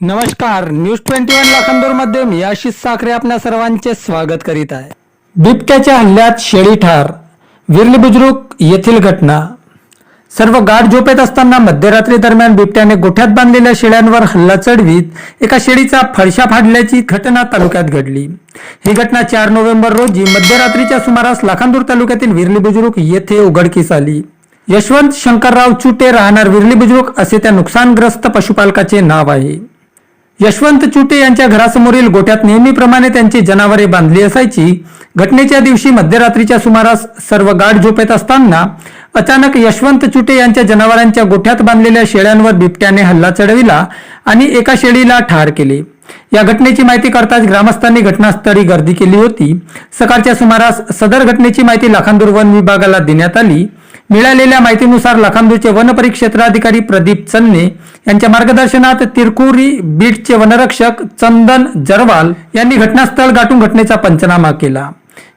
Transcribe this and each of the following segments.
नमस्कार news twenty one लाखांदूरमध्ये मी आशिष साखरे आपल्या सर्वांचे स्वागत करीत आहे. बिबट्याच्या हल्ल्यात शेळी ठार विरली बुजुर्ग येथील घटना. सर्व गाठ झोपेत असताना मध्यरात्री दरम्यान बिबट्याने गोठ्यात बांधलेल्या शेळ्यांवर हल्ला चढवीत एका शेळीचा फडशा फाडल्याची घटना तालुक्यात घडली. ही घटना चार नोव्हेंबर रोजी मध्यरात्रीच्या सुमारास लाखांदूर तालुक्यातील विरली बुजुर्ग येथे उघडकीस आली. यशवंत शंकरराव चुटे राहणार विरली बुजुर्ग असे त्या नुकसानग्रस्त पशुपालकाचे नाव आहे. यशवंत चुटे यांच्या घरासमोरील गोठ्यात नेहमीप्रमाणे त्यांची जनावरे बांधली असायची. घटनेच्या दिवशी मध्यरात्रीच्या सुमारास सर्व गाढ झोपेत असताना अचानक यशवंत चुटे यांच्या जनावरांच्या गोठ्यात बांधलेल्या शेळ्यांवर बिबट्याने हल्ला चढविला आणि एका शेळीला ठार केले. या घटनेची माहिती करताच ग्रामस्थांनी घटनास्थळी गर्दी केली होती. सकाळच्या सुमारास सदर घटनेची माहिती लाखांदूर वन विभागाला देण्यात आली. मिळालेल्या माहितीनुसार लाखांदूरचे वनपरिक्षेत्राधिकारी प्रदीप चन्ने यांच्या मार्गदर्शनात तिरकुरी बीटचे वनरक्षक चंदन जरवाल यांनी घटनास्थळ गाठून घटनेचा पंचनामा केला.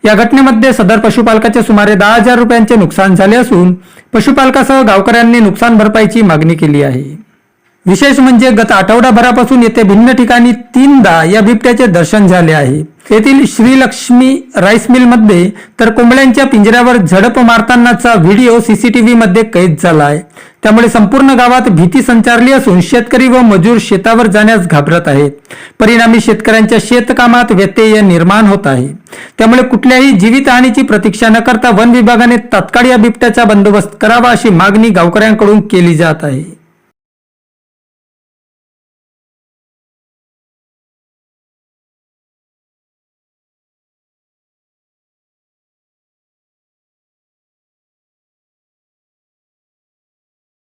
या घटनेमध्ये सदर पशुपालकाचे सुमारे दहा हजार रुपयांचे नुकसान झाले असून पशुपालकासह गावकऱ्यांनी नुकसान भरपाईची मागणी केली आहे. विशेष म्हणजे गत आठवडाभरापासून येथे भिन्न ठिकाणी तीनदा या बिबट्याचे दर्शन झाले आहे. येथील श्रीलक्ष्मी राईस मिलमध्ये तर कोंबड्यांच्या पिंजऱ्यावर झडप मारतानाचा व्हिडिओ सीसीटीव्ही मध्ये कैद झाला आहे. त्यामुळे संपूर्ण गावात भीती संचारली असून शेतकरी व मजूर शेतावर जाण्यास घाबरत आहेत. परिणामी शेतकऱ्यांच्या शेतकामात व्यत्यय निर्माण होत आहे. त्यामुळे कुठल्याही जीवितहानीची प्रतीक्षा न करता वन विभागाने तात्काळ या बिबट्याचा बंदोबस्त करावा अशी मागणी गावकऱ्यांकडून केली जात आहे.